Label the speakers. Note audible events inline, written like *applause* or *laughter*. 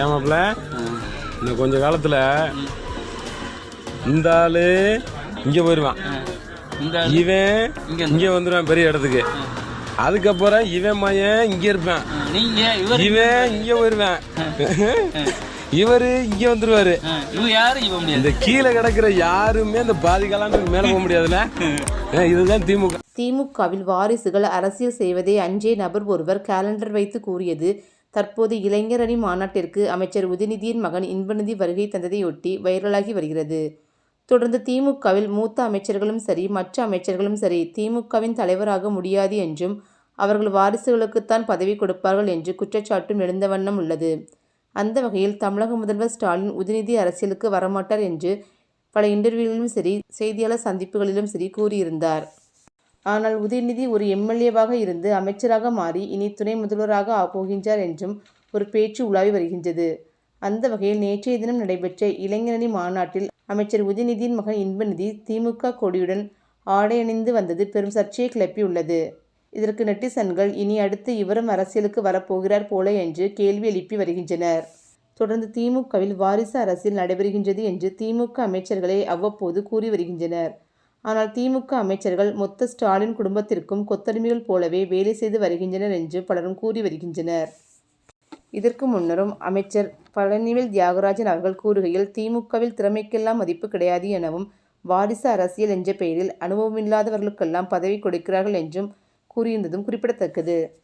Speaker 1: ஏமாப்ல இன்னும் கொஞ்ச காலத்தில் இந்த ஆளு இங்கே போயிடுவான் இவன்
Speaker 2: இங்க
Speaker 1: வந்துடுவான் பெரிய இடத்துக்கு. அதுக்கப்புறம் இவன் மயன் இங்கே இருப்பான். இவன் இங்கே போயிடுவான் *laughs* இவரு இங்கே வந்துருவாரு. இந்த கீழே கிடக்குற யாருமே இந்த பாதி காலாண்டுக்கு மேலே போக முடியாதுல்ல? *laughs* இதுதான் திமுக.
Speaker 3: திமுகவில் வாரிசுகள் அரசியல் செய்வதை அஞ்சே நபர் ஒருவர் கேலண்டர் வைத்து கூறியது. தற்போது இளைஞர் அணி மாநாட்டிற்கு அமைச்சர் உதயநிதியின் மகன் இன்பநிதி வருகை தந்ததையொட்டி வைரலாகி வருகிறது. தொடர்ந்து திமுகவில் மூத்த அமைச்சர்களும் சரி மற்ற அமைச்சர்களும் சரி திமுகவின் தலைவராக முடியாது என்றும் அவர்கள் வாரிசுகளுக்குத்தான் பதவி கொடுப்பார்கள் என்று குற்றச்சாட்டும் எழுந்த வண்ணம் உள்ளது. அந்த வகையில் தமிழக முதல்வர் ஸ்டாலின் உதயநிதி அரசியலுக்கு வரமாட்டார் என்று பல இன்டர்வியூகளிலும் சரி செய்தியாளர் சந்திப்புகளிலும் சரி கூறியிருந்தார். ஆனால் உதயநிதி ஒரு எம்எல்ஏவாக இருந்து அமைச்சராக மாறி இனி துணை முதல்வராக ஆ- போகின்றார் என்றும் ஒரு பேச்சு உலாவி வருகின்றது. அந்த வகையில் நேற்றைய தினம் நடைபெற்ற இளைஞரணி மாநாட்டில் அமைச்சர் உதயநிதியின் மகன் இன்பநிதி திமுக கொடியுடன் ஆடை அணிந்து வந்தது பெரும் சர்ச்சையை கிளப்பியுள்ளது. இதற்கு நெட்டிசன்கள் இனி அடுத்து இவரும் அரசியலுக்கு வரப்போகிறார் போல என்று கேள்வி எழுப்பி வருகின்றனர். தொடர்ந்து திமுகவில் வாரிசு அரசியல் நடைபெறுகின்றது என்று திமுக அமைச்சர்களே அவ்வப்போது கூறி வருகின்றனர். ஆனால் திமுக அமைச்சர்கள் மொத்த ஸ்டாலின் குடும்பத்திற்கும் கொத்தடிமைகள் போலவே வேலை செய்து வருகின்றனர் என்று பலரும் கூறி வருகின்றனர். இதற்கு முன்னரும் அமைச்சர் பழனிவேல் தியாகராஜன் அவர்கள் கூறுகையில் திமுகவில் திறமைக்கெல்லாம் மதிப்பு கிடையாது எனவும் வாரிசு அரசியல் என்ற பெயரில் அனுபவமில்லாதவர்களுக்கெல்லாம் பதவி கொடுக்கிறார்கள் என்றும் கூறியிருந்ததும் குறிப்பிடத்தக்கது.